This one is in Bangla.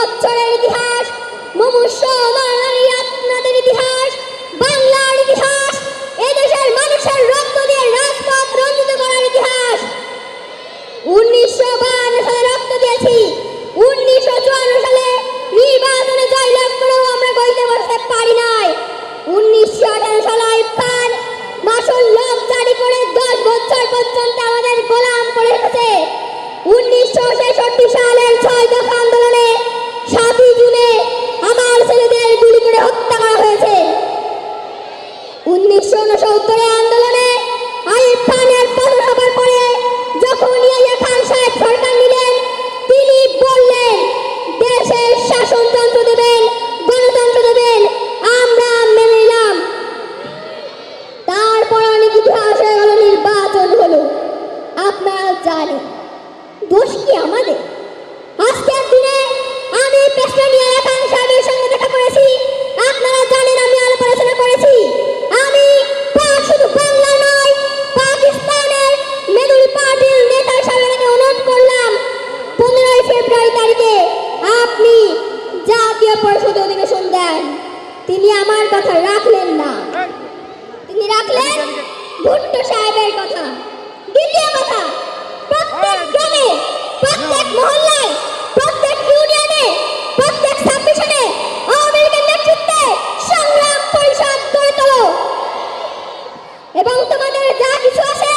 বছরের ইতিহাস, মুমূর্ষ মারারি আপনাদের ইতিহাস, বাংলার ইতিহাস, এদেশের মানুষের রক্ত দিয়ে রাজপথ রঞ্জিত করার ইতিহাস। উনিশশো বাহান্ন সালে রক্ত দিয়েছি। উনিশশো চুয়ান্ন সালে নির্বাচনে জয়লাভ করেও আমরা গইতে বসতে পারি নাই। উনিশশো আঠারো সালে আইয়ুব মাসুল লোক জারি করে দশ বছর পর্যন্ত আমাদের গোলাম করে রেখেছে উনিশশো ছেষট্টি সালের ছয় দফা আন্দোলনে সাতই জুনে আমার ছেলেদের গুলি করে হত্যা করা হয়েছে উনসত্তরে আন্দোলনে আইয়ুব খানের পদসভার পরে যখন ইয়াহিয়া খান সাহেব সরকার নিলেন, তিনি বললেন, দেশের শাসনতন্ত্র দেবেন, গণতন্ত্র দেবেন, আমরা মেনে নিলাম। তারপর অনেক ইতিহাস হয়ে গেল, নির্বাচন হলো। আপনারা জানেন, দোষ কি আমাদের? আজকের দিনে আমি প্রেসিডেন্ট ইয়াহিয়া অধিবেশন দেন তিনি আমার কথা রাখলেন না। তিনি রাখলেন ভুট্টো সাহেবের কথা। দ্বিতীয় কথা, প্রত্যেক গ্রামে, প্রত্যেক মহল্লায়, প্রত্যেক ইউনিয়নে, প্রত্যেক আওয়ামী নেতৃত্বে সংগ্রাম পরিষদ গড়ে এবং তোমাদের যা কিছু আছে